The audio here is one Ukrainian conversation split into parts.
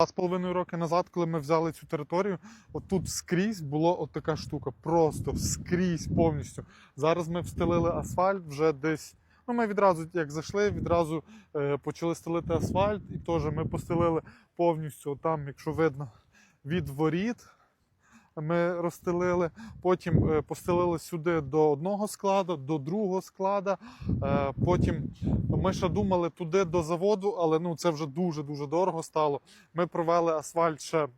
Два з половиною роки назад, коли ми взяли цю територію, отут скрізь була от така штука. Просто скрізь повністю. Зараз ми встелили асфальт вже десь. Ну, ми відразу, як зайшли, відразу е, почали стелити асфальт, і теж ми постелили повністю там, якщо видно, від воріт. Ми розстелили, потім е, постелили сюди до одного складу, до другого складу. Е, потім ми ще думали туди до заводу, але ну це вже дуже дуже дорого стало. Ми провели асфальт ще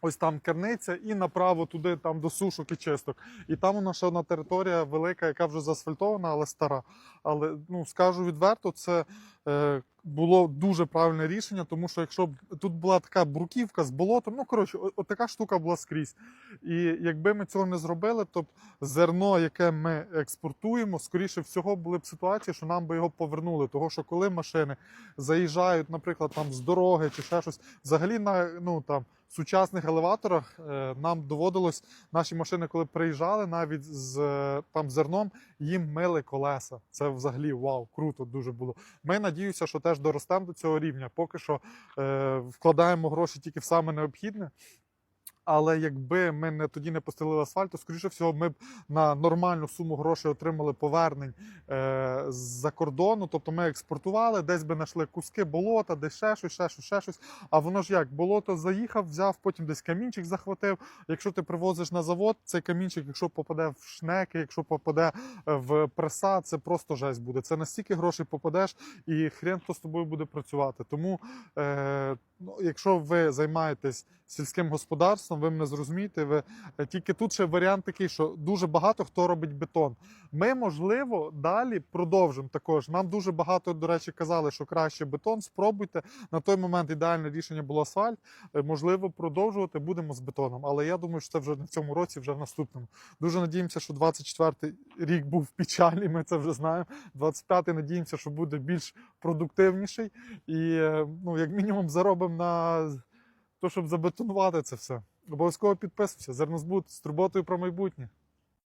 ось там керниця, і направо туди, там до сушок і чисток. І там у нас ще одна територія велика, яка вже заасфальтована, але стара. Але ну скажу відверто, це е, було дуже правильне рішення, тому що якщо б тут була така бруківка з болотом, ну коротше, о- от така штука була скрізь. І якби ми цього не зробили, то б зерно, яке ми експортуємо, скоріше всього були б ситуації, що нам би його повернули. Того що коли машини заїжджають, наприклад, там з дороги чи ще щось, взагалі на ну там. Сучасних елеваторах е, нам доводилось наші машини, коли приїжджали, навіть з е, там зерном, їм мили колеса. Це взагалі вау, круто дуже було. Ми надіюся, що теж доростемо до цього рівня. Поки що е, вкладаємо гроші тільки в саме необхідне. Але якби ми не тоді не постелили асфальт, то скоріше всього ми б на нормальну суму грошей отримали повернень е, з-за кордону. Тобто ми експортували, десь би знайшли куски болота, десь ще щось, ще щось, ще щось. А воно ж як болото заїхав, взяв, потім десь камінчик захватив. Якщо ти привозиш на завод, цей камінчик, якщо попаде в шнеки, якщо попаде е, в преса, це просто жесть буде. Це настільки грошей попадеш, і хрен хто з тобою буде працювати. Тому, е, ну, якщо ви займаєтесь сільським господарством, ви мене зрозумієте. Ви е, тільки тут ще варіант такий, що дуже багато хто робить бетон. Ми, можливо, далі продовжимо також. Нам дуже багато, до речі, казали, що краще бетон. Спробуйте. На той момент ідеальне рішення було асфальт. Е, Можливо, продовжувати будемо з бетоном. Але я думаю, що це вже не в цьому році, вже в наступному. Дуже надіємося, що 24-й рік був печальний. Ми це вже знаємо. 25-й надіємося, що буде більш продуктивніший. І е, ну, як мінімум, заробимо на те, щоб забетонувати це все. Обов'язково підписуйся. Зернозбут з турботою про майбутнє.